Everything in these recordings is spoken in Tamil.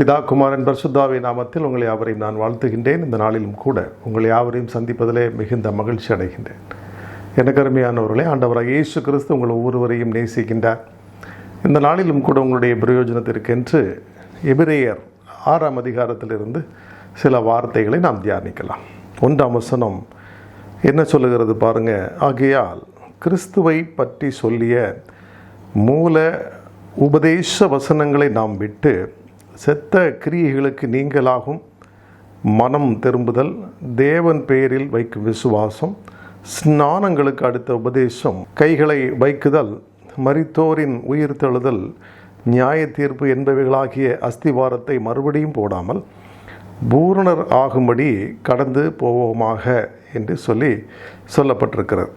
பிதா குமாரன் பரிசுத்தாவி நாமத்தில் உங்களை யாவரையும் நான் வாழ்த்துகின்றேன். இந்த நாளிலும் கூட உங்களை யாவரையும் சந்திப்பதிலே மிகுந்த மகிழ்ச்சி அடைகின்றேன். எனக்கு அருமையானவர்களே ஆண்டவராக இயேசு கிறிஸ்து உங்கள் ஒவ்வொருவரையும் நேசிக்கின்றார். இந்த நாளிலும் கூட உங்களுடைய பிரயோஜனத்திற்கென்று எபிரேயர் ஆறாம் அதிகாரத்திலிருந்து சில வார்த்தைகளை நாம் தியானிக்கலாம். ஒன்றாம் வசனம் என்ன சொல்லுகிறது பாருங்க. ஆகையால் கிறிஸ்துவை பற்றி சொல்லிய மூல உபதேச வசனங்களை நாம் விட்டு செத்த கிரியைகளுக்கு நீங்களாகும் மனம் திரும்புதல் தேவன் பெயரில் வைக்கும் விசுவாசம் ஸ்நானங்களுக்கு அடுத்த உபதேசம் கைகளை வைக்குதல் மரித்தோரின் உயிர் தெழுதல் நியாய தீர்ப்பு என்பவைகளாகிய அஸ்திவாரத்தை மறுபடியும் போடாமல் பூரணர் ஆகும்படி கடந்து போவோமாக என்று சொல்லி சொல்லப்பட்டிருக்கிறது.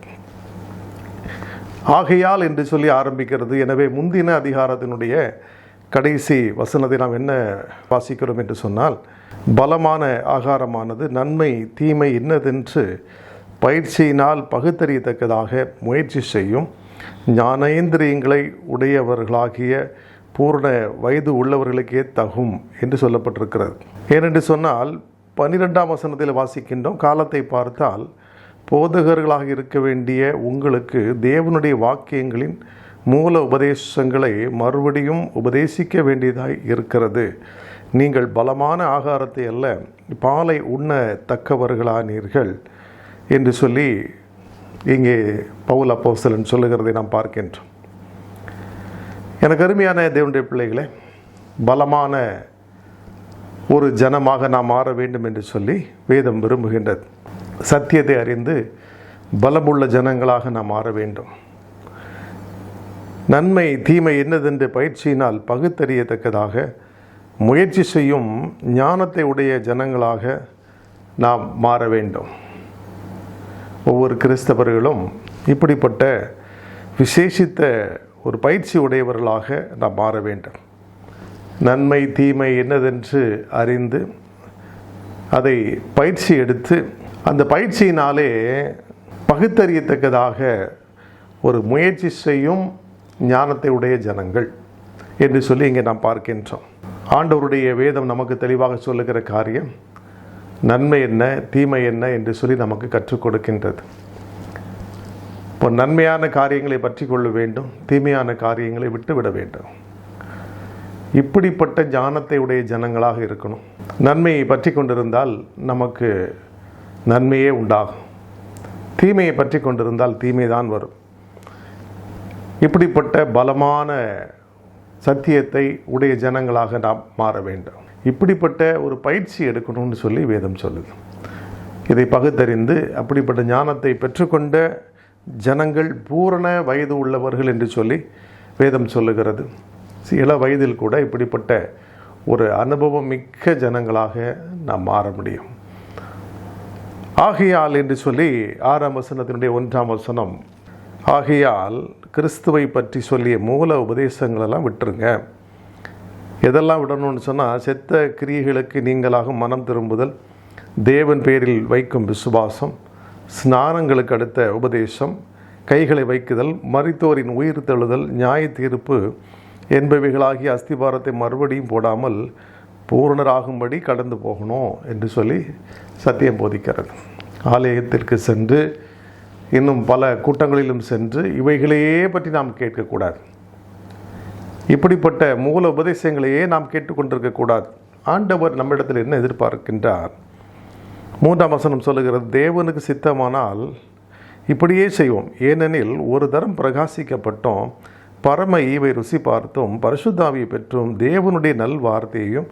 ஆகையால் என்று சொல்லி ஆரம்பிக்கிறது. எனவே முந்தின அதிகாரத்தினுடைய கடைசி வசனத்தை நாம் என்ன வாசிக்கிறோம் என்று சொன்னால் பலமான ஆகாரமானது நன்மை தீமை இன்னதென்று பயிற்சியினால் பகுத்தறியத்தக்கதாக முயற்சி செய்யும் ஞானேந்திரியங்களை உடையவர்களாகிய பூர்ண வயது உள்ளவர்களுக்கே தகும் என்று சொல்லப்பட்டிருக்கிறது. ஏனென்று சொன்னால் பன்னிரெண்டாம் வசனத்தில் வாசிக்கின்றோம் காலத்தை பார்த்தால் போதகர்களாக இருக்க வேண்டிய உங்களுக்கு தேவனுடைய வாக்கியங்களின் மூல உபதேசங்களை மறுபடியும் உபதேசிக்க வேண்டியதாய் இருக்கிறது. நீங்கள் பலமான ஆகாரத்தை அல்ல பாலை உண்ண தக்கவர்களானீர்கள் என்று சொல்லி இங்கே பவுல் அப்போசலன் சொல்லுகிறதை நாம் பார்க்கின்றோம். எனக்கு அருமையான தேவனுடைய பிள்ளைகளே பலமான ஒரு ஜனமாக நாம் மாற வேண்டும் என்று சொல்லி வேதம் விரும்புகின்றது. சத்தியத்தை அறிந்து பலமுள்ள ஜனங்களாக நாம் மாற வேண்டும். நன்மை தீமை என்னதென்று பயிற்சியினால் பகுத்தறியத்தக்கதாக முயற்சி செய்யும் ஞானத்தை உடைய ஜனங்களாக நாம் மாற வேண்டும். ஒவ்வொரு கிறிஸ்தவர்களும் இப்படிப்பட்ட விசேஷித்த ஒரு பயிற்சி உடையவர்களாக நாம் மாற வேண்டும். நன்மை தீமை என்னதென்று அறிந்து அதை பயிற்சி எடுத்து அந்த பயிற்சியினாலே பகுத்தறியத்தக்கதாக ஒரு முயற்சி செய்யும் ஞானத்தை உடைய ஜனங்கள் என்று சொல்லி இங்கே நாம் பார்க்கின்றோம். ஆண்டவருடைய வேதம் நமக்கு தெளிவாக சொல்லுகிற காரியம் நன்மை என்ன தீமை என்ன என்று சொல்லி நமக்கு கற்றுக் கொடுக்கின்றது. இப்போ நன்மையான காரியங்களை பற்றி கொள்ள வேண்டும் தீமையான காரியங்களை விட்டுவிட வேண்டும். இப்படிப்பட்ட ஞானத்தை உடைய ஜனங்களாக இருக்கணும். நன்மையை பற்றி கொண்டிருந்தால் நமக்கு நன்மையே உண்டாகும். தீமையை பற்றி கொண்டிருந்தால் தீமை தான் வரும். இப்படிப்பட்ட பலமான சத்தியத்தை உடைய ஜனங்களாக நாம் மாற வேண்டும். இப்படிப்பட்ட ஒரு பயிற்சி எடுக்கணும்னு சொல்லி வேதம் சொல்லுது. இதை பகுத்தறிந்து அப்படிப்பட்ட ஞானத்தை பெற்றுக்கொண்ட ஜனங்கள் பூரண வயது உள்ளவர்கள் என்று சொல்லி வேதம் சொல்லுகிறது. இள வயதில் கூட இப்படிப்பட்ட ஒரு அனுபவம் மிக்க ஜனங்களாக நாம் மாற முடியும். ஆகையால் என்று சொல்லி ஆறாம் வசனத்தினுடைய ஒன்றாம் வசனம் ஆகையால் கிறிஸ்துவை பற்றி சொல்லிய மூல உபதேசங்களெல்லாம் விட்டுருங்க. எதெல்லாம் விடணும்னு சொன்னால் செத்த கிரியைகளுக்கு நீங்களாக மனம் திரும்புதல் தேவன் பேரில் வைக்கும் விசுவாசம் ஸ்நானங்களுக்கு அடுத்த உபதேசம் கைகளை வைக்குதல் மறித்தோரின் உயிர் தழுதல் நியாய தீர்ப்பு என்பவைகளாகிய அஸ்திபாரத்தை மறுபடியும் போடாமல் பூரணராகும்படி கடந்து போகணும் என்று சொல்லி சத்தியம் போதிக்கிறது. ஆலயத்திற்கு சென்று இன்னும் பல கூட்டங்களிலும் சென்று இவைகளையே பற்றி நாம் கேட்கக்கூடாது. இப்படிப்பட்ட மூல உபதேசங்களையே நாம் கேட்டுக்கொண்டிருக்கக்கூடாது ஆண்டவர் நம்மிடத்தில் என்ன எதிர்பார்க்கின்றார்? மூன்றாம் வசனம் சொல்லுகிறது தேவனுக்கு சித்தமானால் இப்படியே செய்வோம். ஏனெனில் ஒரு தரம் பிரகாசிக்கப்பட்டோம். பரம ஈவை ருசி பார்த்தும். பரிசுத்தாவியை பெற்றும். தேவனுடைய நல் வார்த்தையையும்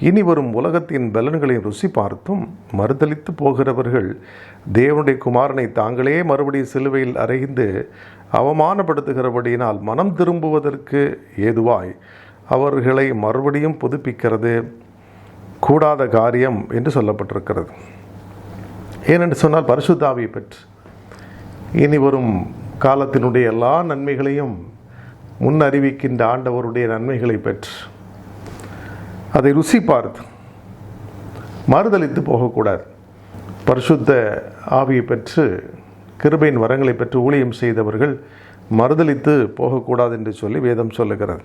இனி வரும் உலகத்தின் பலன்களை ருசி பார்த்தும் மறுதளித்து போகிறவர்கள் தேவனுடைய குமாரனை தாங்களே மறுபடியும் சிலுவையில் அறைந்து அவமானப்படுத்துகிறபடியினால் மனம் திரும்புவதற்கு ஏதுவாய் அவர்களை மறுபடியும் புதுப்பிக்கிறது. கூடாத காரியம் என்று சொல்லப்பட்டிருக்கிறது. ஏனென்று சொன்னால் பரிசுத்தாவியை பெற்று இனி வரும் காலத்தினுடைய எல்லா நன்மைகளையும் முன் அறிவிக்கின்ற ஆண்டவருடைய நன்மைகளை பெற்று அதை ருசி பார்த்து மறுதளித்து போகக்கூடாது. பரிசுத்த ஆவியை பெற்று கிருபையின் வரங்களை பெற்று ஊழியம் செய்தவர்கள் மறுதளித்து போகக்கூடாது என்று சொல்லி வேதம் சொல்லுகிறது.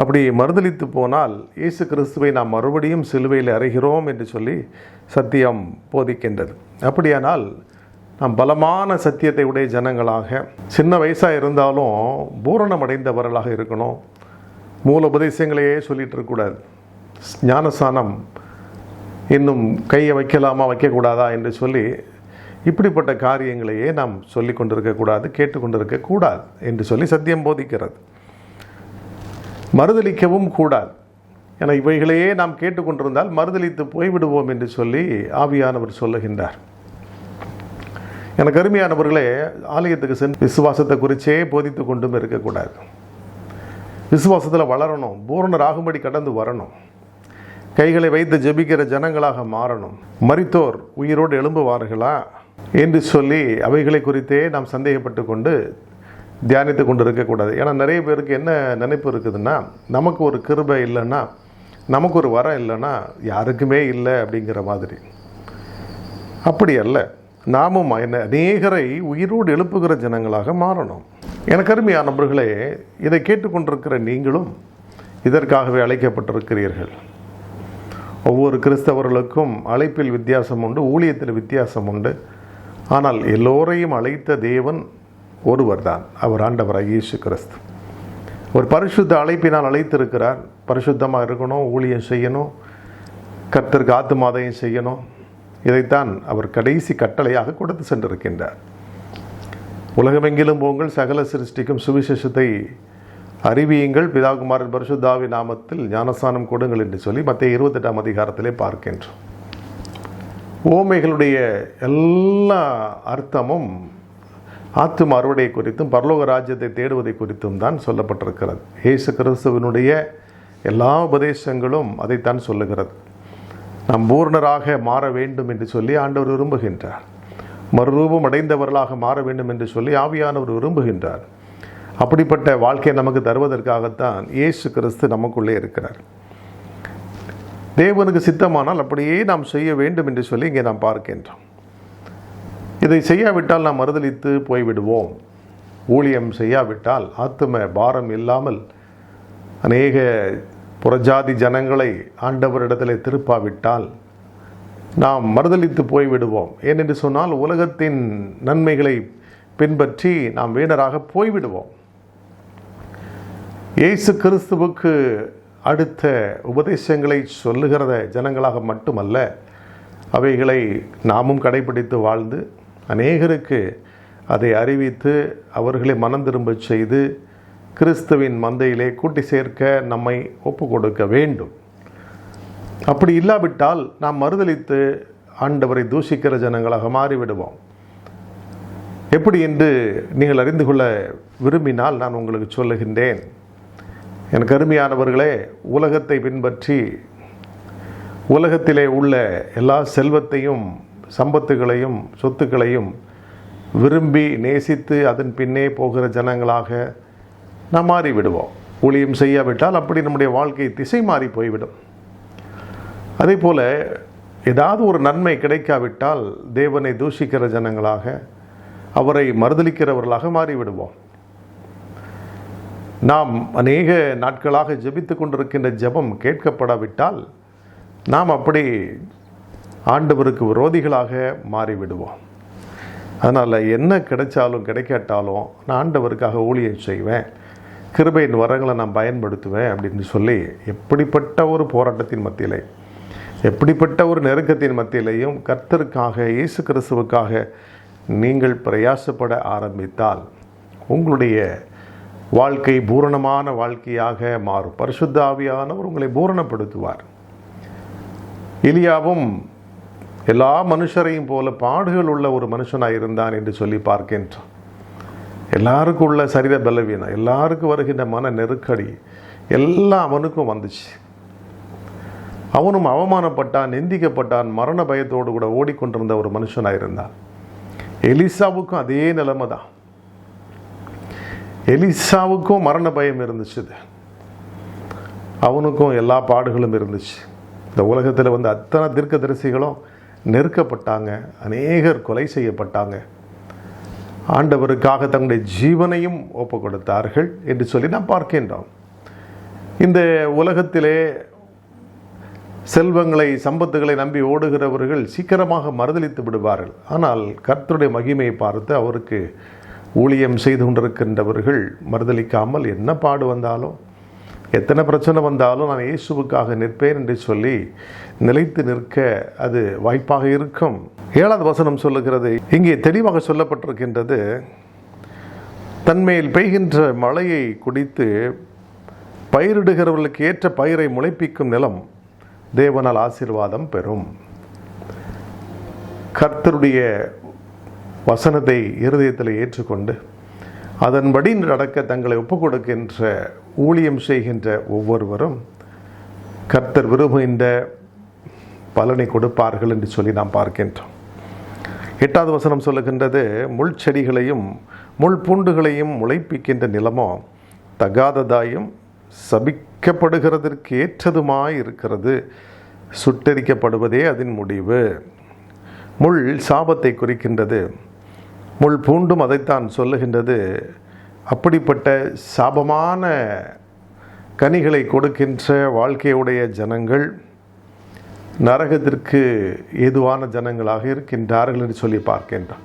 அப்படி மறுதளித்து போனால் இயேசு கிறிஸ்துவை நாம் மறுபடியும் சிலுவையில் அறைகிறோம் என்று சொல்லி சத்தியம் போதிக்கின்றது. அப்படியானால் நாம் பலமான சத்தியத்தை உடைய ஜனங்களாக சின்ன வயசாக இருந்தாலும் பூரணம் அடைந்தவர்களாக இருக்கணும். மூல உபதேசங்களையே சொல்லிட்டு இருக்கக்கூடாது ஞானஸ்தானம் இன்னும் கையை வைக்கலாமா வைக்கக்கூடாதா என்று சொல்லி இப்படிப்பட்ட காரியங்களையே நாம் சொல்லி கொண்டிருக்கக்கூடாது கேட்டுக்கொண்டிருக்கக்கூடாது என்று சொல்லி சத்தியம் போதிக்கிறது. மறுதளிக்கவும் கூடாது. என இவைகளையே நாம் கேட்டுக்கொண்டிருந்தால் மறுதளித்து போய்விடுவோம் என்று சொல்லி ஆவியானவர் சொல்லுகின்றார். எனக்கு அருமையானவர்களே ஆலயத்துக்கு சென்று விசுவாசத்தை குறிச்சே போதித்து கொண்டும் இருக்கக்கூடாது. விசுவாசத்தில் வளரணும் பூரணராகும்படி கடந்து வரணும். கைகளை வைத்து ஜெபிக்கிற ஜனங்களாக மாறணும். மறித்தோர் உயிரோடு எழும்புவார்களா என்று சொல்லி அவைகளை குறித்தே நாம் சந்தேகப்பட்டு கொண்டு தியானித்து கொண்டு இருக்கக்கூடாது ஏன்னா நிறைய பேருக்கு என்ன நினைப்பு இருக்குதுன்னா நமக்கு ஒரு கிருபை இல்லைன்னா நமக்கு ஒரு வரம் இல்லைன்னா யாருக்குமே இல்லை அப்படிங்கிற மாதிரி. அப்படி அல்ல. நாமும் என்ன அநேகரை உயிரோடு எழுப்புகிற ஜனங்களாக மாறணும். எனக்கு அருமையான நண்பர்களே இதை கேட்டுக்கொண்டிருக்கிற நீங்களும் இதற்காகவே அழைக்கப்பட்டிருக்கிறீர்கள். ஒவ்வொரு கிறிஸ்தவர்களுக்கும் அழைப்பில் வித்தியாசம் உண்டு ஊழியத்தில் வித்தியாசம் உண்டு. ஆனால் எல்லோரையும் அழைத்த தேவன் ஒருவர்தான் அவர் ஆண்டவராக இயேசு கிறிஸ்து. ஒரு பரிசுத்த அழைப்பினால் அழைத்திருக்கிறார். பரிசுத்தமாக இருக்கணும் ஊழியம் செய்யணும் கர்த்தருக்கு ஆத்துமாதையும் செய்யணும். இதைத்தான் அவர் கடைசி கட்டளையாக கொடுத்து சென்றிருக்கின்றார். உலகமெங்கிலும் போங்கள் சகல சிருஷ்டிக்கும் சுவிசேஷத்தை அறிவியுங்கள். பிதாகுமாரன் பரிசுத்தாவி நாமத்தில் ஞானஸ்தானம் கொடுங்கள் என்று சொல்லி மற்ற இருபத்தெட்டாம் அதிகாரத்திலே பார்க்கின்றோம். ஓமைகளுடைய எல்லா அர்த்தமும் ஆத்தும அறுவடை குறித்தும் பரலோக ராஜ்யத்தை தேடுவதை குறித்தும் தான் சொல்லப்பட்டிருக்கிறது. இயேசு கிறிஸ்துவனுடைய எல்லா உபதேசங்களும் அதைத்தான் சொல்லுகிறது. நாம் பூர்ணராக மாற வேண்டும் என்று சொல்லி ஆண்டவர் விரும்புகின்றார். மறுரூபம் அடைந்தவர்களாக மாற வேண்டும் என்று சொல்லி ஆவியானவர் விரும்புகின்றார். அப்படிப்பட்ட வாழ்க்கையை நமக்கு தருவதற்காகத்தான் இயேசு கிறிஸ்து நமக்குள்ளே இருக்கிறார். தேவனுக்கு சித்தமானால் அப்படியே நாம் செய்ய வேண்டும் என்று சொல்லி இங்கே நாம் பார்க்கின்றோம். இதை செய்யாவிட்டால் நாம் மறுதளித்து போய்விடுவோம். ஊழியம் செய்யாவிட்டால் ஆத்தும பாரம் இல்லாமல் அநேக புறஜாதி ஜனங்களை ஆண்டவரிடத்தில் திருப்பாவிட்டால் நாம் மறுதளித்து போய்விடுவோம். ஏனென்று சொன்னால் உலகத்தின் நன்மைகளை பின்பற்றி நாம் வீணராக போய்விடுவோம். இயேசு கிறிஸ்துவுக்கு அடுத்த உபதேசங்களை சொல்லுகிறத ஜனங்களாக மட்டுமல்ல அவைகளை நாமும் கடைபிடித்து வாழ்ந்து அநேகருக்கு அதை அறிவித்து அவர்களை மனம் திரும்பச் செய்து கிறிஸ்துவின் மந்தையிலே கூட்டி சேர்க்க நம்மை ஒப்பு கொடுக்க வேண்டும். அப்படி இல்லாவிட்டால் நாம் மறுதளித்து ஆண்டவரை தூஷிக்கிற ஜனங்களாக மாறிவிடுவோம். எப்படி என்று நீங்கள் அறிந்து கொள்ள விரும்பினால் நான் உங்களுக்கு சொல்லுகின்றேன். என் கருமையானவர்களே உலகத்தை பின்பற்றி உலகத்திலே உள்ள எல்லா செல்வத்தையும் சம்பத்துகளையும் சொத்துக்களையும் விரும்பி நேசித்து அதன் பின்னே போகிற ஜனங்களாக நாம் மாறிவிடுவோம். ஊழியம் செய்யாவிட்டால் அப்படி நம்முடைய வாழ்க்கை திசை மாறி போய்விடும். அதே போல் ஏதாவது ஒரு நன்மை கிடைக்காவிட்டால் தேவனை தூஷிக்கிற ஜனங்களாக அவரை மறுதளிக்கிறவர்களாக மாறிவிடுவோம். நாம் அநேக நாட்களாக ஜெபித்து கொண்டிருக்கின்ற ஜெபம் கேட்கப்படாவிட்டால் நாம் அப்படி ஆண்டவருக்கு விரோதிகளாக மாறிவிடுவோம். அதனால் என்ன கிடைச்சாலும் கிடைக்காட்டாலும் நான் ஆண்டவருக்காக ஊழியம் செய்வேன் கிருபையின் வரங்களை நான் பயன்படுத்துவேன் அப்படின்னு சொல்லி எப்படிப்பட்ட ஒரு போராட்டத்தின் மத்தியிலே எப்படிப்பட்ட ஒரு நெருக்கத்தின் மத்தியிலையும் கர்த்தருக்காக இயேசு கிறிஸ்துவுக்காக நீங்கள் பிரயாசப்பட ஆரம்பித்தால் உங்களுடைய வாழ்க்கை பூரணமான வாழ்க்கையாக மாறும். பரிசுத்த ஆவியானவர் உங்களை பூரணப்படுத்துவார். இலியாவும் எல்லா மனுஷரையும் போல பாடுகள் உள்ள ஒரு மனுஷனாக இருந்தான் என்று சொல்லி பார்க்கின்றோம். எல்லாருக்கும் உள்ள சரீர பலவீனம் எல்லாருக்கும் வருகின்ற மன நெருக்கடி எல்லா அவனுக்கும் வந்துச்சு. அவனும் அவமானப்பட்டான் நிந்திக்கப்பட்டான் மரண பயத்தோடு கூட ஓடிக்கொண்டிருந்த ஒரு மனுஷனாக இருந்தான் எலிசாவுக்கும் அதே நிலைமை தான் எலிசாவுக்கும் மரண பயம் இருந்துச்சு அவனுக்கும் எல்லா பாடுகளும் இருந்துச்சு. இந்த உலகத்தில் வந்து அத்தனை தீர்க்க தரிசிகளும் நெருக்கப்பட்டாங்க அநேகர் கொலை செய்யப்பட்டாங்க. ஆண்டவருக்காக தங்களுடைய ஜீவனையும் ஒப்பு கொடுத்தார்கள் என்று சொல்லி நாம் பார்க்கின்றோம். இந்த உலகத்திலே செல்வங்களை சம்பத்துகளை நம்பி ஓடுகிறவர்கள் சீக்கிரமாக மறுதளித்து விடுவார்கள். ஆனால் கர்த்தருடைய மகிமையை பார்த்து அவருக்கு ஊழியம் செய்து கொண்டிருக்கின்றவர்கள் மறுதளிக்காமல் என்ன பாடு வந்தாலும் எத்தனை பிரச்சனை வந்தாலும் நான் இயேசுவுக்காக நிற்பேன் என்று சொல்லி நிலைத்து நிற்க அது வாய்ப்பாக இருக்கும். ஏழாவது வசனம் சொல்லுகிறது இங்கே தெளிவாக சொல்லப்பட்டிருக்கின்றது தன்மேல் பெய்கின்ற மழையை குடித்து பயிரிடுகிறவர்களுக்கு ஏற்ற பயிரை முளைப்பிக்கும் நிலம். தேவனால் ஆசீர்வாதம் பெறும். கர்த்தருடைய வசனத்தை இருதயத்தில் ஏற்றுக்கொண்டு அதன்படி நடக்க தங்களை ஒப்புக் கொடுக்கின்ற ஊழியம் செய்கின்ற ஒவ்வொருவரும் கர்த்தர் விரும்புகின்ற பலனை கொடுப்பார்கள் என்று சொல்லி நாம் பார்க்கின்றோம். எட்டாவது வசனம் சொல்லுகின்றது முள் செடிகளையும் முள் பூண்டுகளையும் முளைப்பிக்கின்ற நிலமோ தகாததாயும் சுட்டெரிக்கப்படுகிறதற்கு ஏற்றதுமாய் இருக்கிறது சுட்டெரிக்கப்படுவதே அதன் முடிவு. முள் சாபத்தை குறிக்கின்றது. முள் பூண்டும் அதைத்தான் சொல்லுகின்றது. அப்படிப்பட்ட சாபமான கனிகளை கொடுக்கின்ற வாழ்க்கையுடைய ஜனங்கள் நரகத்திற்கு ஏதுவான ஜனங்களாக இருக்கின்றார்கள் என்று சொல்லி பார்க்கின்றான்.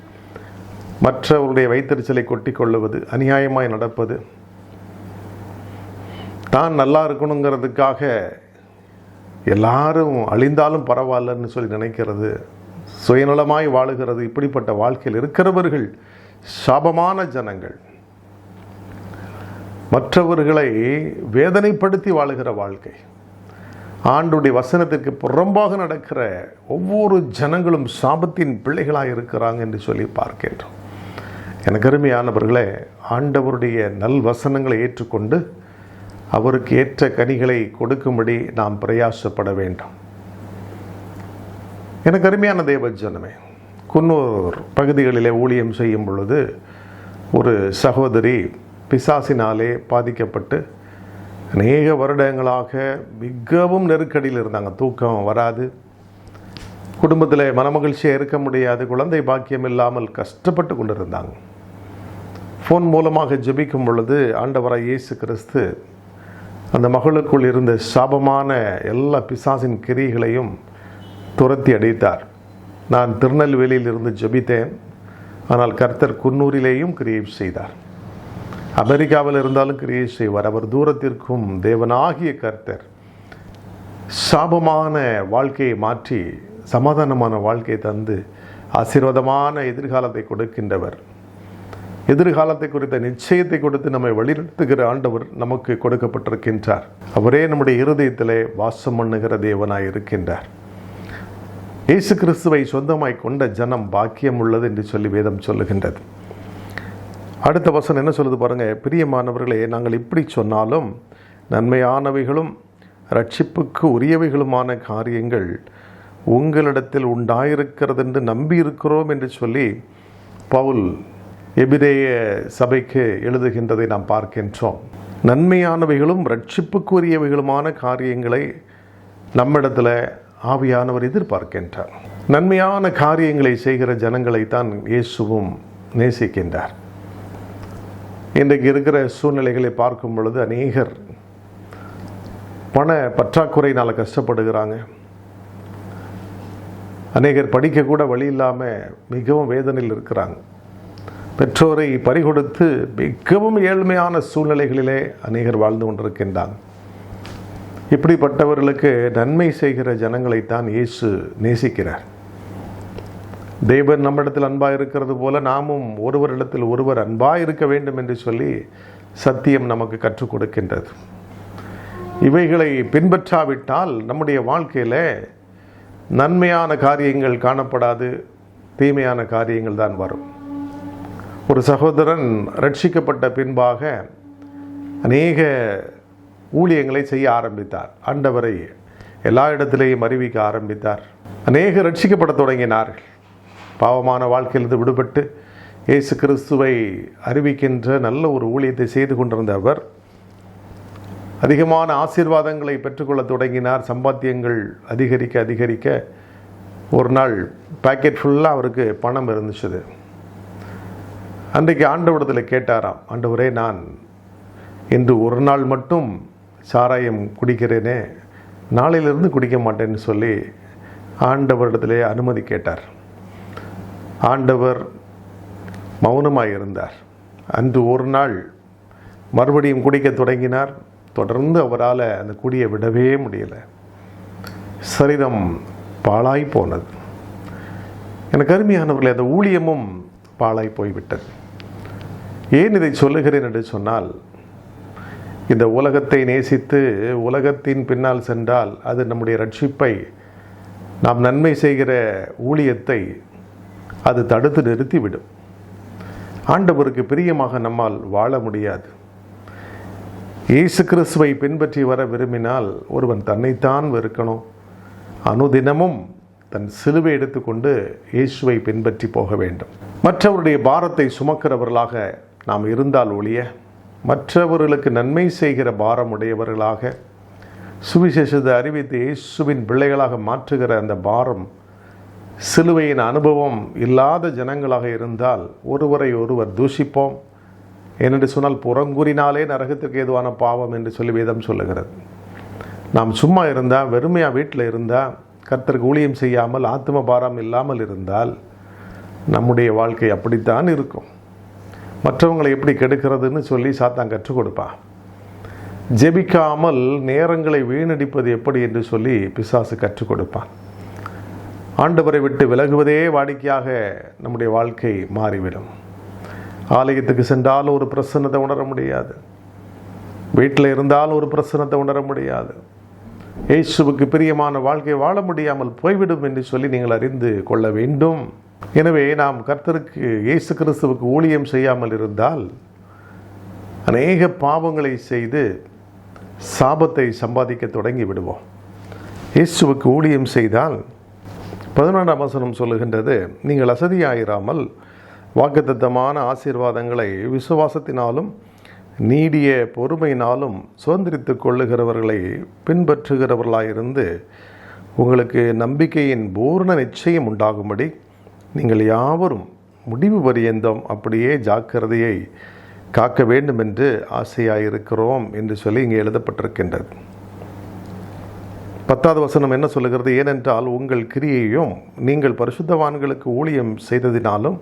மற்றவருடைய வைத்தறிச்சலை கொட்டி கொள்ளுவது அநியாயமாய் நடப்பது தான் நல்லா இருக்கணுங்கிறதுக்காக எல்லாரும் அழிந்தாலும் பரவாயில்லன்னு சொல்லி நினைக்கிறது சுயநலமாய் வாழுகிறது இப்படிப்பட்ட வாழ்க்கையில் இருக்கிறவர்கள் சாபமான ஜனங்கள். மற்றவர்களை வேதனைப்படுத்தி வாழுகிற வாழ்க்கை. ஆண்டுடைய வசனத்திற்கு புறம்பாக நடக்கிற ஒவ்வொரு ஜனங்களும் சாபத்தின் பிள்ளைகளாக இருக்கிறாங்க என்று சொல்லி பார்க்கின்றோம். எனக்கு அருமையானவர்களே ஆண்டவருடைய நல் வசனங்களை ஏற்றுக்கொண்டு அவருக்கு ஏற்ற கனிகளை கொடுக்கும்படி நாம் பிரயாசப்பட வேண்டும். எனக்கு அருமையான தேவஜனமே குன்னூர் பகுதிகளிலே ஊழியம் செய்யும் பொழுது ஒரு சகோதரி பிசாசினாலே பாதிக்கப்பட்டு அநேக வருடங்களாக மிகவும் நெருக்கடியில் இருந்தாங்க. தூக்கம் வராது குடும்பத்தில் மனமகிழ்ச்சியாக இருக்க முடியாது குழந்தை பாக்கியம் இல்லாமல் கஷ்டப்பட்டு கொண்டிருந்தாங்க. ஃபோன் மூலமாக ஜெபிக்கும் பொழுது ஆண்டவராக இயேசு கிறிஸ்து அந்த மகளுக்குள் இருந்த சாபமான எல்லா பிசாசின் கிரிகளையும் துரத்தி அடித்தார். நான் திருநெல்வேலியில் இருந்து ஜெபித்தேன். ஆனால் கர்த்தர் குன்னூரிலேயும் கிரியேட் செய்தார். அமெரிக்காவில் இருந்தாலும் கிரியேட் செய்வார். அவர் தூரத்திற்கும் தேவனாகிய கர்த்தர் சாபமான வாழ்க்கையை மாற்றி சமாதானமான வாழ்க்கையை தந்து ஆசீர்வாதமான எதிர்காலத்தை கொடுக்கின்றவர். எதிர்காலத்தை குறித்த நிச்சயத்தை கொடுத்து நம்மை வழிநடத்துகிற ஆண்டவர் நமக்கு கொடுக்கப்பட்டிருக்கின்றார். அவரே நம்முடைய இருதயத்திலே வாசம் பண்ணுகிற தேவனாய் இருக்கின்றார். இயேசு கிறிஸ்துவை சொந்தமாய் கொண்ட ஜனம் பாக்கியம் உள்ளது என்று சொல்லி வேதம் சொல்லுகின்றது. அடுத்த வசனம் என்ன சொல்லுது பாருங்க பிரியமானவர்களே நாங்கள் இப்படி சொன்னாலும் நன்மையானவைகளும் ரட்சிப்புக்கு உரியவைகளுமான காரியங்கள் உங்களிடத்தில் உண்டாயிருக்கிறது என்று நம்பியிருக்கிறோம் என்று சொல்லி பவுல் எபிரேய சபைக்கு எழுதுகின்றதை நாம் பார்க்கின்றோம். நன்மையானவைகளும் ரட்சிப்புக்குரியவைகளுமான காரியங்களை நம்மிடத்தில் ஆவியானவர் எதிர்பார்க்கின்றார். நன்மையான காரியங்களை செய்கிற ஜனங்களை தான் இயேசுவும் நேசிக்கின்றார். இன்றைக்கு இருக்கிற சூழ்நிலைகளை பார்க்கும் பொழுது அநேகர் பண பற்றாக்குறையினால் கஷ்டப்படுகிறாங்க. அநேகர் படிக்கக்கூட வழி இல்லாமல் மிகவும் வேதனையில் இருக்கிறாங்க. பெற்றோரை பறிகொடுத்து மிகவும் ஏழ்மையான சூழ்நிலைகளிலே அநேகர் வாழ்ந்து கொண்டிருக்கின்றாங்க இப்படிப்பட்டவர்களுக்கு நன்மை செய்கிற ஜனங்களைத்தான் இயேசு நேசிக்கிறார். தேவன் நம்மிடத்தில் அன்பாக இருக்கிறது போல நாமும் ஒருவரிடத்தில் ஒருவர் அன்பாக இருக்க வேண்டும் என்று சொல்லி சத்தியம் நமக்கு கற்றுக் கொடுக்கின்றது. இவைகளை பின்பற்றாவிட்டால் நம்முடைய வாழ்க்கையில் நன்மையான காரியங்கள் காணப்படாது தீமையான காரியங்கள் தான் வரும். ஒரு சகோதரன் ரட்சிக்கப்பட்ட பின்பாக அநேக ஊழியங்களை செய்ய ஆரம்பித்தார். ஆண்டவரை எல்லா இடத்திலேயும் அறிவிக்க ஆரம்பித்தார். அநேக ரட்சிக்கப்பட தொடங்கினார்கள். பாவமான வாழ்க்கையிலிருந்து விடுபட்டு இயேசு கிறிஸ்துவை அறிவிக்கின்ற நல்ல ஒரு ஊழியத்தை செய்து கொண்டிருந்த அவர் அதிகமான ஆசீர்வாதங்களை பெற்றுக்கொள்ள தொடங்கினார். சம்பாத்தியங்கள் அதிகரிக்க அதிகரிக்க ஒரு நாள் பாக்கெட் ஃபுல்லாக அவருக்கு பணம் இருந்துச்சுது அன்றைக்கு ஆண்டவரத்தில் கேட்டாராம் ஆண்டவரே நான் இன்று ஒரு நாள் மட்டும் சாராயம் குடிக்கிறேனே நாளையிலிருந்து குடிக்க மாட்டேன்னு சொல்லி ஆண்டவரிடத்திலே அனுமதி கேட்டார். ஆண்டவர் மௌனமாக இருந்தார் அன்று ஒரு நாள் மறுபடியும் குடிக்க தொடங்கினார். தொடர்ந்து அவரால் அந்த குடியை விடவே முடியல. சரிதம் பாழாய் போனது. எனக்கு அருமையானவர்களே அந்த ஊழியமும் பாழாய் போய்விட்டது. ஏன் இதை சொல்லுகிறேன் என்று சொன்னால் இந்த உலகத்தை நேசித்து உலகத்தின் பின்னால் சென்றால் அது நம்முடைய ரட்சிப்பை நாம் நன்மை செய்கிற ஊழியத்தை அது தடுத்து நிறுத்திவிடும். ஆண்டவருக்கு பிரியமாக நம்மால் வாழ முடியாது. இயேசு கிறிஸ்துவை பின்பற்றி வர விரும்பினால் ஒருவன் தன்னைத்தான் வெறுக்கணும். அனுதினமும் தன் சிலுவை எடுத்துக்கொண்டு இயேசுவை பின்பற்றி போக வேண்டும். மற்றவருடைய பாரத்தை சுமக்கிறவர்களாக நாம் இருந்தால் ஒழிய மற்றவர்களுக்கு நன்மை செய்கிற பாரம் உடையவர்களாக சுவிசேஷத்தை அறிவித்து இயேசுவின் பிள்ளைகளாக மாற்றுகிற அந்த பாரம் சிலுவையின் அனுபவம் இல்லாத ஜனங்களாக இருந்தால் ஒருவரை ஒருவர் தூஷிப்போம். ஏனென்று சொன்னால் புறங்கூறினாலே நரகத்துக்கு ஏதுவான பாவம் என்று சொல்லி வேதம் சொல்லுகிறது. நாம் சும்மா இருந்தால் வெறுமையாக வீட்டில் இருந்தால் கர்த்தருக்கு ஊழியம் செய்யாமல் ஆத்ம பாரம் இல்லாமல் இருந்தால் நம்முடைய வாழ்க்கை அப்படித்தான் இருக்கும். மற்றவங்களை எப்படி கெடுக்கிறதுன்னு சொல்லி சாத்தான் கற்றுக் கொடுப்பான் ஜெபிக்காமல் நேரங்களை வீணடிப்பது எப்படி என்று சொல்லி பிசாசு கற்றுக் கொடுப்பான். ஆண்டவரை விட்டு விலகுவதே வாடிக்கையாக நம்முடைய வாழ்க்கை மாறிவிடும். ஆலயத்துக்கு சென்றால் ஒரு பிரசன்னத்தை உணர முடியாது. வீட்டில் இருந்தால் ஒரு பிரசன்னத்தை உணர முடியாது. இயேசுவுக்கு பிரியமான வாழ்க்கை வாழ முடியாமல் போய்விடும் என்று சொல்லி நீங்கள் அறிந்து கொள்ள வேண்டும். எனவே நாம் கர்த்தருக்கு இயேசு கிறிஸ்துவுக்கு ஊழியம் செய்யாமல் இருந்தால் அநேக பாவங்களை செய்து சாபத்தை சம்பாதிக்க தொடங்கி விடுவோம். இயேசுவுக்கு ஊழியம் செய்தால் பதினொன்றாம் வசனம் சொல்லுகின்றது நீங்கள் அசதியாயிராமல் வாக்குத்தத்தமான ஆசீர்வாதங்களை விசுவாசத்தினாலும் நீடிய பொறுமையினாலும் சுதந்திரித்து கொள்ளுகிறவர்களை பின்பற்றுகிறவர்களாயிருந்து உங்களுக்கு நம்பிக்கையின் பூர்ண நிச்சயம் உண்டாகும்படி நீங்கள் யாவரும் முடிவு பரியந்தம் அப்படியே ஜாக்கிரதையை காக்க வேண்டும் என்று ஆசையாயிருக்கிறோம் என்று சொல்லி இங்கே எழுதப்பட்டிருக்கின்றது. பத்தாவது வசனம் என்ன சொல்லுகிறது? ஏனென்றால் உங்கள் கிரியையும் நீங்கள் பரிசுத்தவான்களுக்கு ஊழியம் செய்ததினாலும்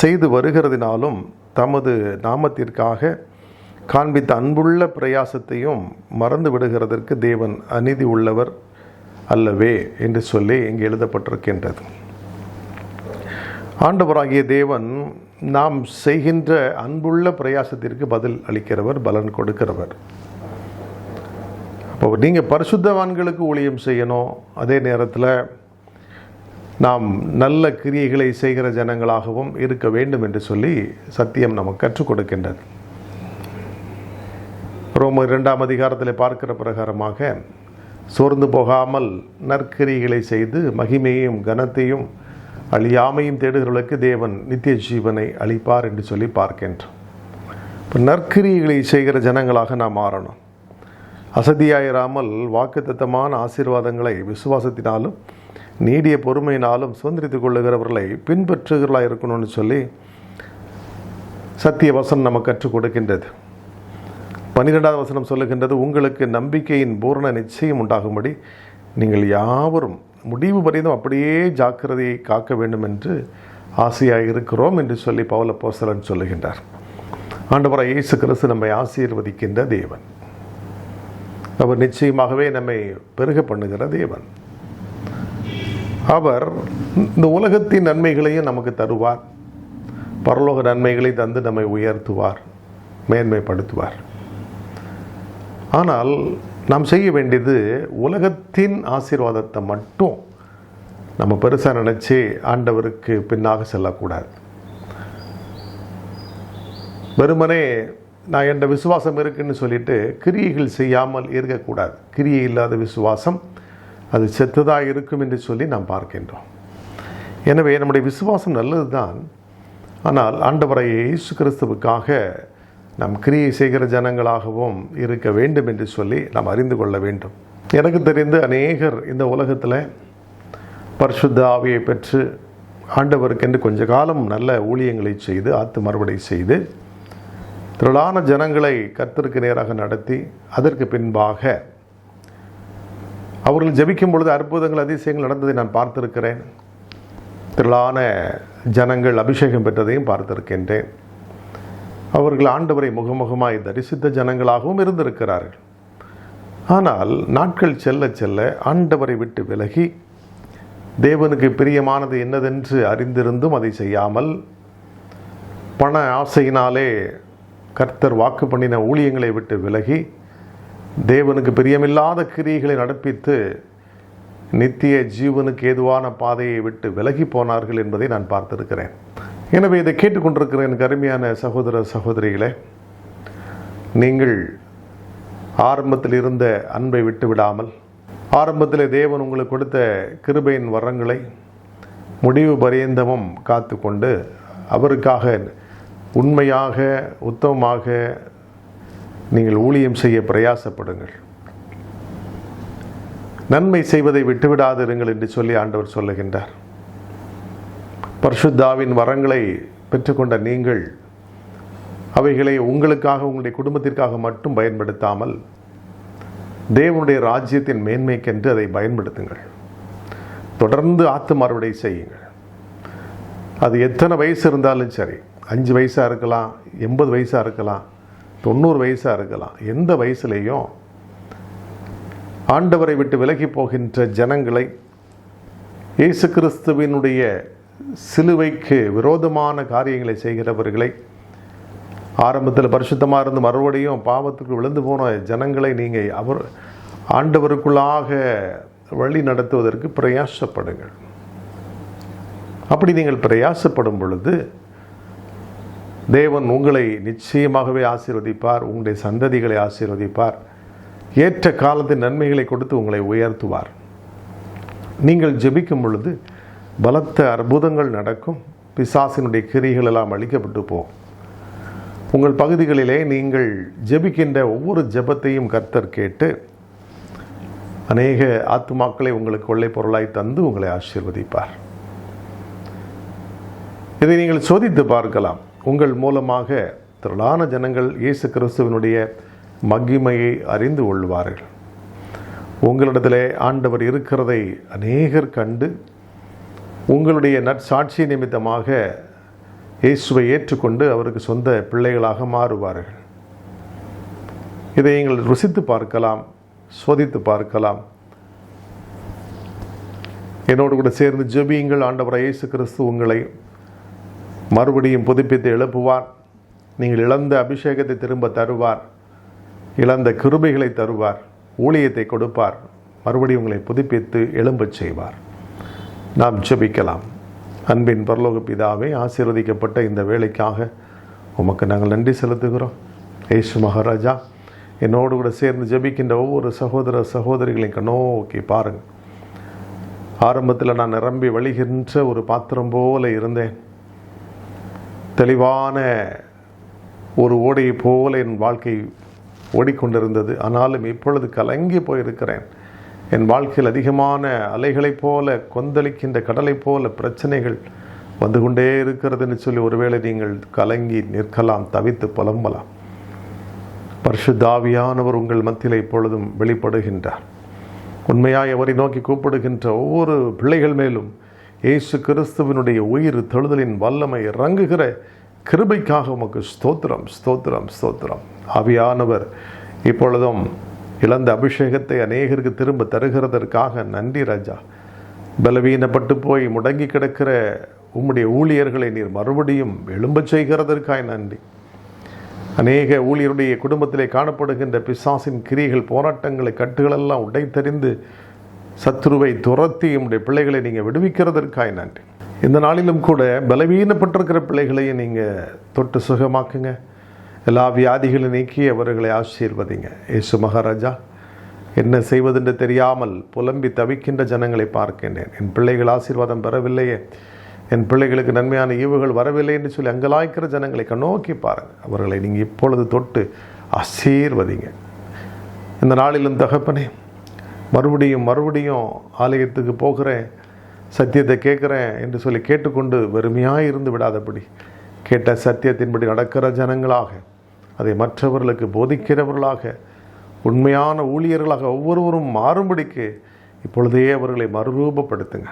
செய்து வருகிறதினாலும் தமது நாமத்திற்காக காண்பித்த அன்புள்ள பிரயாசத்தையும் மறந்து விடுகிறதற்கு தேவன் அநீதி உள்ளவர் அல்லவே என்று சொல்லி இங்கே எழுதப்பட்டிருக்கின்றது. ஆண்டவராகிய தேவன் நாம் செய்கின்ற அன்புள்ள பிரயாசத்திற்கு பதில் அளிக்கிறவர் பலன் கொடுக்கிறவர். அப்போ நீங்கள் பரிசுத்தவான்களுக்கு ஊழியம் செய்யணும். அதே நேரத்தில் நாம் நல்ல கிரியைகளை செய்கிற ஜனங்களாகவும் இருக்க வேண்டும் என்று சொல்லி சத்தியம் நமக்கு கற்றுக் கொடுக்கின்றது. ரோம இரண்டாம் அதிகாரத்தில் பார்க்கிற பிரகாரமாக சோர்ந்து போகாமல் நற்கிரிகளை செய்து மகிமையும் கனத்தையும் அழியாமையும் தேடுகிறவர்களுக்கு தேவன் நித்திய ஜீவனை அளிப்பார் என்று சொல்லி பார்க்கின்றோம் இப்போ நற்கிரியைகளை செய்கிற ஜனங்களாக நாம் மாறணும். அசதியாயிராமல் வாக்குத்தத்தமான ஆசீர்வாதங்களை விசுவாசத்தினாலும் நீடிய பொறுமையினாலும் சுதந்திரித்துக் கொள்ளுகிறவர்களை பின்பற்றுகிறவர்களாக இருக்கணும்னு சொல்லி சத்திய வசனம் நமக்கு கற்றுக் கொடுக்கின்றது. பன்னிரெண்டாவது வசனம் சொல்லுகின்றது உங்களுக்கு நம்பிக்கையின் பூரண நிச்சயம் உண்டாகும்படி நீங்கள் யாவரும் முடிவு பரிந்தும் அப்படியே ஜாக்கிரதையை காக்க வேண்டும் என்று ஆசையாக இருக்கிறோம் என்று சொல்லி பவுல போசலன் சொல்லுகின்றார். ஆண்டவராக இயேசு கிறிஸ்து நம்மை ஆசீர்வதிக்கின்ற தேவன். அவர் நிச்சயமாகவே நம்மை பெருக பண்ணுகிற தேவன். அவர் இந்த உலகத்தின் நன்மைகளையும் நமக்கு தருவார். பரலோக நன்மைகளை தந்து நம்மை உயர்த்துவார் மேன்மைப்படுத்துவார். ஆனால் நாம் செய்ய வேண்டியது உலகத்தின் ஆசீர்வாதத்தை மட்டும் நம்ம பெருசாக நினச்சி ஆண்டவருக்கு பின்னாக செல்லக்கூடாது. வெறுமனே நான் என்ற விசுவாசம் இருக்குன்னு சொல்லிட்டு கிரியைகள் செய்யாமல் இருக்கக்கூடாது. கிரியை இல்லாத விசுவாசம் அது செத்ததாக இருக்கும் என்று சொல்லி நாம் பார்க்கின்றோம். எனவே நம்முடைய விசுவாசம் நல்லது தான் ஆனால் ஆண்டவரை இயேசு கிறிஸ்துவுக்காக நாம் கிரியை செய்கிற ஜனங்களாகவும் இருக்க வேண்டும் என்று சொல்லி நாம் அறிந்து கொள்ள வேண்டும். எனக்கு தெரிந்து அநேகர் இந்த உலகத்தில் பரிசுத்த ஆவியை பெற்று ஆண்டவருக்கென்று கொஞ்ச காலம் நல்ல ஊழியங்களை செய்து ஆத்து மறுபடி செய்து திரளான ஜனங்களை கர்த்தருக்கு நேராக நடத்தி அதற்கு பின்பாக அவர்கள் ஜெபிக்கும் பொழுது அற்புதங்கள் அதிசயங்கள் நடந்ததை நான் பார்த்திருக்கிறேன். திரளான ஜனங்கள் அபிஷேகம் பெற்றதையும் பார்த்திருக்கின்றேன். அவர்கள் ஆண்டவரை முகமுகமாய் தரிசித்த ஜனங்களாகவும் இருந்திருக்கிறார்கள். ஆனால் நாட்கள் செல்ல செல்ல ஆண்டவரை விட்டு விலகி தேவனுக்கு பிரியமானது என்னதென்று அறிந்திருந்தும் அதை செய்யாமல் பண ஆசையினாலே கர்த்தர் வாக்கு பண்ணின ஊழியங்களை விட்டு விலகி தேவனுக்கு பிரியமில்லாத கிரியைகளை நடப்பித்து நித்திய ஜீவனுக்கு ஏதுவான பாதையை விட்டு விலகி போனார்கள் என்பதை நான் பார்த்திருக்கிறேன். எனவே இதை கேட்டுக்கொண்டிருக்கிற எனக்கு அருமையான சகோதர சகோதரிகளே நீங்கள் ஆரம்பத்தில் இருந்த அன்பை விட்டு விடாமல் ஆரம்பத்தில் தேவன் உங்களுக்கு கொடுத்த கிருபையின் வரங்களை முடிவு பரியந்தமும் காத்து கொண்டு அவருக்காக உண்மையாக உத்தமமாக நீங்கள் ஊழியம் செய்ய பிரயாசப்படுங்கள். நன்மை செய்வதை விட்டுவிடாதிருங்கள் என்று சொல்லி ஆண்டவர் சொல்லுகின்றார். பரிசுத்தாவின் வரங்களை பெற்றுக்கொண்ட நீங்கள் அவைகளை உங்களுக்காக உங்களுடைய குடும்பத்திற்காக மட்டும் பயன்படுத்தாமல் தேவனுடைய ராஜ்யத்தின் மேன்மைக்கென்று அதை பயன்படுத்துங்கள். தொடர்ந்து ஆத்துமறுவடை செய்யுங்கள். அது எத்தனை வயசு இருந்தாலும் சரி அஞ்சு வயசாக இருக்கலாம் எண்பது வயசாக இருக்கலாம் தொண்ணூறு வயசாக இருக்கலாம் எந்த வயசுலேயும் ஆண்டவரை விட்டு விலகி போகின்ற ஜனங்களை இயேசு கிறிஸ்துவினுடைய சிலுவைக்கு விரோதமான காரியங்களை செய்கிறவர்களை ஆரம்பத்தில் பரிசுத்தமாக இருந்து மறுபடியும் பாவத்துக்கு விழுந்து போன ஜனங்களை நீங்கள் அவர் ஆண்டவருக்குள்ளாக வழி நடத்துவதற்கு பிரயாசப்படுங்கள். அப்படி நீங்கள் பிரயாசப்படும் பொழுது தேவன் உங்களை நிச்சயமாகவே ஆசீர்வதிப்பார் உங்களுடைய சந்ததிகளை ஆசீர்வதிப்பார் ஏற்ற காலத்தின் நன்மைகளை கொடுத்து உங்களை உயர்த்துவார். நீங்கள் ஜெபிக்கும் பொழுது பலத்த அற்புதங்கள் நடக்கும். பிசாசினுடைய கிரிகள் எல்லாம் அழிக்கப்பட்டு போகும் உங்கள் பகுதிகளிலே நீங்கள் ஜெபிக்கின்ற ஒவ்வொரு ஜெபத்தையும் கர்த்தர் கேட்டு அநேக ஆத்துமாக்களை உங்களுக்கு கொள்ளை பொருளாய் தந்து உங்களை ஆசீர்வதிப்பார். இதை நீங்கள் சோதித்து பார்க்கலாம். உங்கள் மூலமாக திரளான ஜனங்கள் இயேசு கிறிஸ்துவனுடைய மகிமையை அறிந்து கொள்வார்கள். உங்களிடத்திலே ஆண்டவர் இருக்கிறதை அநேகர் கண்டு உங்களுடைய நற்சாட்சி நிமித்தமாக இயேசுவை ஏற்றுக்கொண்டு அவருக்கு சொந்த பிள்ளைகளாக மாறுவார்கள். இதை நீங்கள் ருசித்து பார்க்கலாம் சோதித்து பார்க்கலாம். என்னோடு கூட சேர்ந்து ஜெபியுங்கள். ஆண்டவர் இயேசு கிறிஸ்து உங்களை மறுபடியும் புதுப்பித்து எழுப்புவார். நீங்கள் இழந்த அபிஷேகத்தை திரும்ப தருவார். இழந்த கிருபைகளை தருவார். ஊழியத்தை கொடுப்பார். மறுபடியும் உங்களை புதுப்பித்து எழும்பச் செய்வார். நாம் ஜெபிக்கலாம். அன்பின் பரலோக பிதாவே ஆசீர்வதிக்கப்பட்ட இந்த வேலைக்காக உமக்கு நாங்கள் நன்றி செலுத்துகிறோம். ஏசு மகாராஜா என்னோடு கூட சேர்ந்து ஜெபிக்கின்ற ஒவ்வொரு சகோதர சகோதரிகளையும் கண்ணோக்கி பாருங்கள். ஆரம்பத்தில் நான் நிரம்பி வழிகின்ற ஒரு பாத்திரம் போல இருந்தேன். தெளிவான ஒரு ஓடையை போல என் வாழ்க்கை ஓடிக்கொண்டிருந்தது. ஆனாலும் இப்பொழுது கலங்கி போயிருக்கிறேன். என் வாழ்க்கையில் அதிகமான அலைகளைப் போல கொந்தளிக்கின்ற கடலைப் போல பிரச்சனைகள் வந்து கொண்டே இருக்கிறதுன்னு சொல்லி ஒருவேளை நீங்கள் கலங்கி நிற்கலாம் தவித்து புலம்பலாம். பரிசுத்தாவியானவர் உங்கள் மத்தியில் இப்பொழுதும் வெளிப்படுகின்றார். உண்மையாய் அவரை நோக்கி கூப்பிடுகின்ற ஒவ்வொரு பிள்ளைகள் மேலும் இயேசு கிறிஸ்துவனுடைய உயிர் தொழுதலின் வல்லமை இறங்குகிற கிருபைக்காக உமக்கு ஸ்தோத்திரம் ஸ்தோத்திரம் ஸ்தோத்திரம். ஆவியானவர் இப்பொழுதும் இழந்த அபிஷேகத்தை அநேகருக்கு திரும்ப தருகிறதற்காக நன்றி ராஜா. பலவீனப்பட்டு போய் முடங்கி கிடக்கிற உம்முடைய ஊழியர்களை நீர் மறுபடியும் எழும்பச் செய்கிறதற்காய் நன்றி. அநேக ஊழியருடைய குடும்பத்திலே காணப்படுகின்ற பிசாசின் கிரியைகள் போராட்டங்களை கட்டுகளெல்லாம் உடைத்தறிந்து சத்ருவை துரத்தி உம்முடைய பிள்ளைகளை நீங்கள் விடுவிக்கிறதற்காய் நன்றி. இந்த நாளிலும் கூட பலவீனப்பட்டிருக்கிற பிள்ளைகளையும் நீங்கள் தொட்டு சுகமாக்குங்க. எல்லா வியாதிகளும் நீக்கி அவர்களை ஆசீர்வதிங்க. இயேசு மகாராஜா என்ன செய்வதென்று தெரியாமல் புலம்பி தவிக்கின்ற ஜனங்களை பார்க்கின்றேன். என் பிள்ளைகள் ஆசீர்வாதம் பெறவில்லையே. என் பிள்ளைகளுக்கு நன்மையான ஈவுகள் வரவில்லை என்று சொல்லி அங்கலாய்க்கிற ஜனங்களை கண்ணோக்கி பாருங்கள் அவர்களை நீங்கள் இப்பொழுது தொட்டு ஆசீர்வதிங்க. இந்த நாளிலும் தகப்பனே மறுபடியும் மறுபடியும் ஆலயத்துக்கு போகிறேன் சத்தியத்தை கேட்குறேன் என்று சொல்லி கேட்டுக்கொண்டு வெறுமையாக இருந்து விடாதபடி கேட்ட சத்தியத்தின்படி நடக்கிற ஜனங்களாக அதை மற்றவர்களுக்கு போதிக்கிறவர்களாக உண்மையான ஊழியர்களாக ஒவ்வொருவரும் மாறும்படிக்கு இப்பொழுதே அவர்களை மறுரூபப்படுத்துங்க.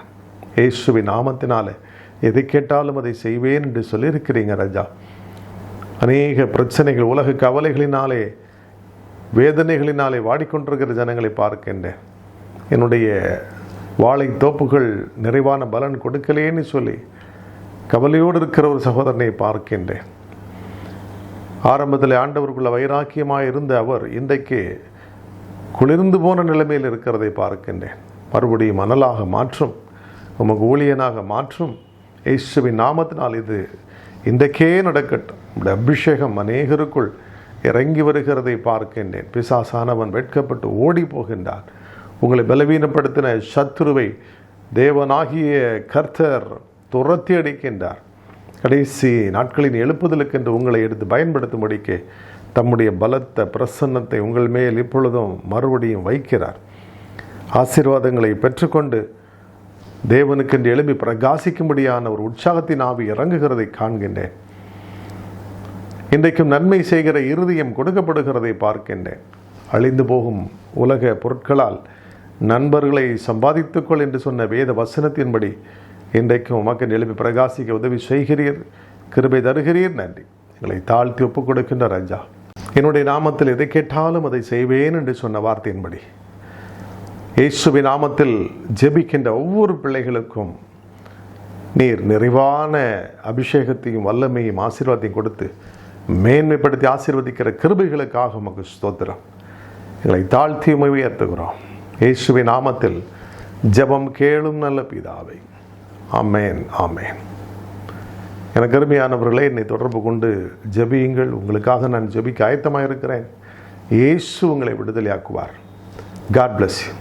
இயேசுவின் நாமத்தினால எதை கேட்டாலும் அதை செய்வேன் என்று சொல்லியிருக்கிறீங்க ராஜா. அநேக பிரச்சனைகள் உலக கவலைகளினாலே வேதனைகளினாலே வாடிக்கொண்டிருக்கிற ஜனங்களை பார்க்கின்றேன். என்னுடைய வாழை தோப்புகள் நிறைவான பலன் கொடுக்கலேன்னு சொல்லி கவலையோடு இருக்கிற ஒரு சகோதரனை பார்க்கின்றேன். ஆரம்பத்தில் ஆண்டவருக்குள்ள வைராக்கியமாக இருந்த அவர் இன்றைக்கு குளிர்ந்து போன நிலைமையில் இருக்கிறதை பார்க்கின்றேன். மறுபடியும் மணலாக மாற்றும் உமக்கு ஊழியனாக மாற்றும். இயேசுவின் நாமத்தினால் இது இன்றைக்கே நடக்கட்டும். உம்முடைய அபிஷேகம் அநேகருக்குள் இறங்கி வருகிறதை பார்க்கின்றேன். பிசாசானவன் வெட்கப்பட்டு ஓடி போகின்றான். உங்களை பலவீனப்படுத்தின சத்துருவை தேவனாகிய கர்த்தர் துரத்தி அடிக்கின்றார். கடைசி நாட்களின் எழுப்புதலுக்கென்று உங்களை எடுத்து பயன்படுத்தும்படிக்கு தம்முடைய பலத்த பிரசன்னத்தை உங்கள் மேல் இப்பொழுதும் மறுபடியும் வைக்கிறார். ஆசீர்வாதங்களை பெற்றுக்கொண்டு தேவனுக்கென்று எழுப்பி பிரகாசிக்கும்படியான ஒரு உற்சாகத்தின் ஆவி இறங்குகிறதை காண்கின்றேன். இன்றைக்கும் நன்மை செய்கிற இருதயம் கொடுக்கப்படுகிறதை பார்க்கின்றேன். அழிந்து போகும் உலக பொருட்களால் நண்பர்களை சம்பாதித்துக்கொள் என்று சொன்ன வேத வசனத்தின்படி இன்றைக்கும் உமக்கு எழுப்பி பிரகாசிக்க உதவி செய்கிறீர் கிருபை தருகிறீர். நன்றி. எங்களை தாழ்த்தி ஒப்புக் கொடுக்கின்ற ரஜா என்னுடைய நாமத்தில் எதை கேட்டாலும் அதை செய்வேன் என்று சொன்ன வார்த்தையின்படி இயேசுவின் நாமத்தில் ஜெபிக்கின்ற ஒவ்வொரு பிள்ளைகளுக்கும் நீர் நிறைவான அபிஷேகத்தையும் வல்லமையும் ஆசீர்வாதத்தையும் கொடுத்து மேன்மைப்படுத்தி ஆசீர்வதிக்கிற கிருபைகளுக்காக உமக்கு ஸ்தோத்திரம். எங்களை தாழ்த்தி உயர்த்துகிறோம். இயேசுவின் நாமத்தில் ஜெபம் கேளும் நல்ல பிதாவை. ஆமேன் ஆமேன். எனக்கு அருமையானவர்களே என்னை தொடர்பு கொண்டு ஜெபியுங்கள். உங்களுக்காக நான் ஜபிக்க ஆயத்தமாக இருக்கிறேன் இயேசு உங்களை விடுதலையாக்குவார். God bless you